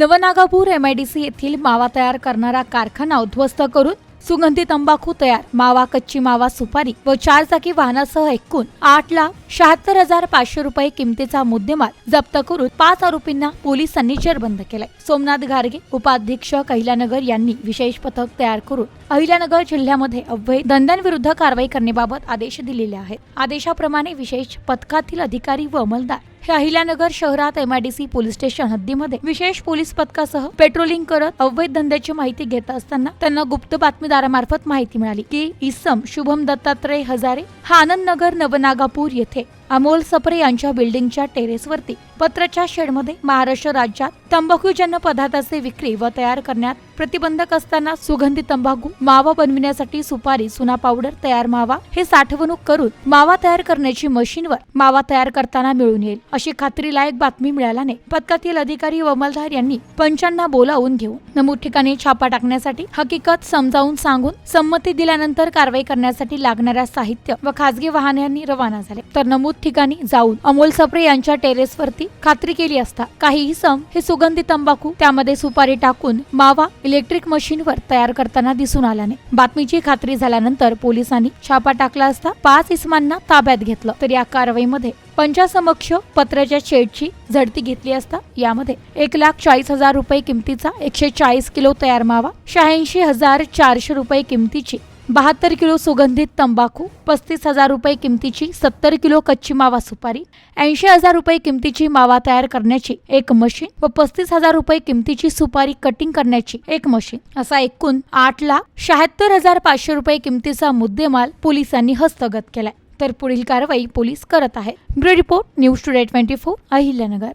Navnagapur MIDC येथील मावा तयार करणारा कारखाना उद्ध्वस्त करून सुगंधी तंबाखू तयार. मावा कच्ची मावा सुपारी व चार चाकी वाहनासह एकूण आठ लाख शहात्तर हजार पाचशे रुपये किमतीचा मुद्देमाल जप्त करून पाच आरोपींना पोलिसांनी जेरबंद केलाय. सोमनाथ घारगे उपाध्यक्ष अहिल्यानगर यांनी विशेष पथक तयार करून अहिल्यानगर जिल्ह्यामध्ये अवैध धंद्यांविरुद्ध कारवाई करण्याबाबत आदेश दिलेले आहेत. आदेशाप्रमाणे विशेष पथकातील अधिकारी व अंमलदार हे अहिल्यानगर शहरात एमआयडीसी पोलीस स्टेशन हद्दीमध्ये विशेष पोलीस पथकासह पेट्रोलिंग करत अवैध धंद्याची माहिती घेत असताना त्यांना गुप्त बातमीदारामार्फत माहिती मिळाली की इसम शुभम दत्तात्रय हजारे हा आनंद नगर नवनागापूर येथे अमोल सपरे यांच्या बिल्डिंगच्या टेरेसवरती पत्राच्या शेडमध्ये महाराष्ट्र राज्यात तंबाखूजन्य पदार्थाचे विक्री व तयार करण्यात प्रतिबंधक असताना सुगंधी तंबाखू मावा बनविण्यासाठी सुपारी सुना पावडर तयार मावा हे साठवणूक करून मावा तयार करण्याची मशीनवर मावा तयार करताना मिळून येईल अशी खात्रीलायक बातमी मिळाल्याने पथकातील अधिकारी व अंमलदार यांनी पंचांना बोलावून घेऊन नमूद ठिकाणी छापा टाकण्यासाठी हकीकत समजावून सांगून संमती दिल्यानंतर कारवाई करण्यासाठी लागणाऱ्या साहित्य व खासगी वाहनांनी रवाना झाले. तर नमूद ठिकाणी जाऊन अमोल सप्रे यांच्या टेरेसवरती खात्री केली असता काही इसम हे सुगंधी तंबाखू त्यामध्ये सुपारी टाकून मावा इलेक्ट्रिक मशीनवर तयार करताना दिसून आल्याने बातमीची खात्री झाल्यानंतर पोलिसांनी छापा टाकला असता पाच इसमांना ताब्यात घेतलं. तर या कारवाईमध्ये पंचासमक्ष पत्राच्या शेडची झडती घेतली असता यामध्ये एक लाख चाळीस हजार रुपये किमतीचा एकशे चाळीस किलो तयार मावा शहाऐंशी हजार चारशे रुपये किमतीची बहात्तर किलो सुगंधित तंबाखू पस्तीस हजार रुपये किमतीची सत्तर किलो कच्ची मावा सुपारी ऐंशी हजार रुपये किमतीची मावा तयार करण्याची एक मशीन व पस्तीस हजार रुपये किमतीची सुपारी कटिंग करण्याची एक मशीन असा एकूण आठ लाख शहात्तर हजार पाचशे रुपये किमतीचा मुद्देमाल पोलिसांनी हस्तगत केलाय. तर पुढील कारवाई पोलीस करत आहेत. Bureau report news today twenty four Ahilyanagar.